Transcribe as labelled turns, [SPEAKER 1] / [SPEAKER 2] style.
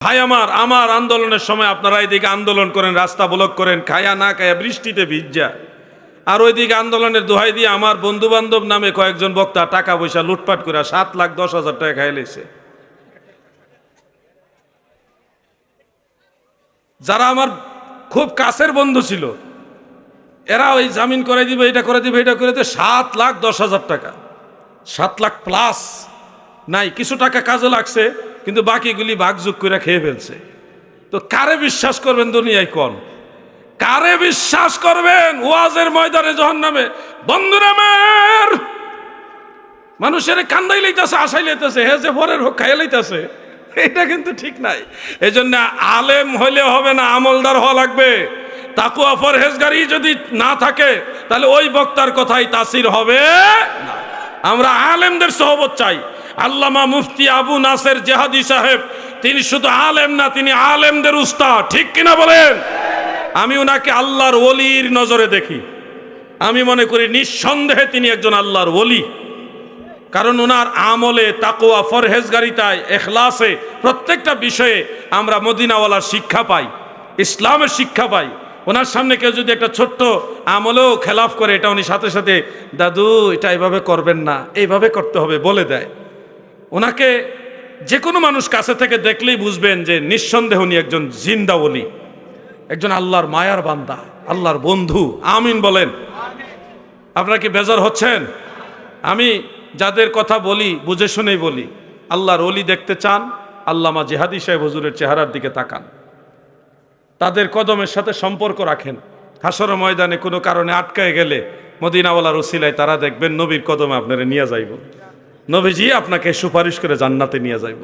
[SPEAKER 1] ভাই আমার আমার আন্দোলনের সময় আপনারা এদিকে আন্দোলন করেন, রাস্তা ব্লক করেন, খায়া না খায়া বৃষ্টিতে ভিজা। আর ওইদিকে আন্দোলনের দোহাই দিয়ে আমার বন্ধু বান্ধব নামে কয়েকজন বক্তা টাকা পয়সা লুটপাট করে সাত লাখ দশ হাজার টাকা খাই লেছে যারা আমার খুব কাছের বন্ধু ছিল, এরা ওই জামিন করে দিবে, এটা করে দিবে, এটা করে দিবে, সাত লাখ দশ হাজার টাকা। সাত লাখ প্লাস নাই, কিছু টাকা কাজে লাগছে। কিন্তু বাকিগুলি ভাগযোগ করে খেয়ে ফেলছে। তো কারে বিশ্বাস করবেন দুনিয়ায় কোন? কারে বিশ্বাস করবেন ওয়াজের ময়দানে যখন নামে বন্ধুরামের মানুষের কান্দাই লইতেছে আশাই লইতেছে, হে যে পরের হোক খাইয়া লইতেছে। এটা কিন্তু ঠিক নাই। এই জন্য আলেম হইলে হবে না, আমলদার হওয়া লাগবে। তাকুয়া ফরহেজগারি যদি না থাকে, তাহলে ওই বক্তার কথাই তাসির হবে না। আমরা আলেমদের সহবত চাই। আল্লামা মুফতি আবু নাসের জেহাদি সাহেব, তিনি শুধু আলেম না, তিনি আলেমদের উস্তাদ। ঠিক কিনা বলেন? আমি ওনাকে আল্লাহর ওলির নজরে দেখি। আমি মনে করি নিঃসন্দেহে তিনি একজন আল্লাহর ওলি। কারণ ওনার আমলে তাকোয়া ফরহেজগারিতায়, এখলাসে প্রত্যেকটা বিষয়ে আমরা মদিনাওয়ালার শিক্ষা পাই, ইসলামের শিক্ষা পাই। ওনার সামনে কেউ যদি একটা ছোট্ট আমলেও খেলাফ করে, এটা উনি সাথে সাথে, দাদু, এটা এভাবে করবেন না, এইভাবে করতে হবে, বলে দেয়। ওনাকে যে কোনো মানুষ কাছে থেকে দেখলেই বুঝবেন যে নিঃসন্দেহ উনি একজন জিন্দা ওলি, একজন আল্লাহর মায়ার বান্দা, আল্লাহর বন্ধু। আমিন বলেন। আপনারা কি বেজার হচ্ছেন? আমি যাদের কথা বলি, বুঝে শুনেই বলি, আল্লাহর অলি দেখতে চান, আল্লামা জেহাদি সাহেব হজুরের চেহারার দিকে তাকান। তাদের কদমের সাথে সম্পর্ক রাখেন। হাসর ময়দানে কোনো কারণে আটকায় গেলে মদিনাওয়ালার ওসিলায় তারা দেখবেন নবীর কদমে আপনারা নিয়ে যাইব। নবীজি আপনাকে সুপারিশ করে জান্নাতে নিয়ে যাইব।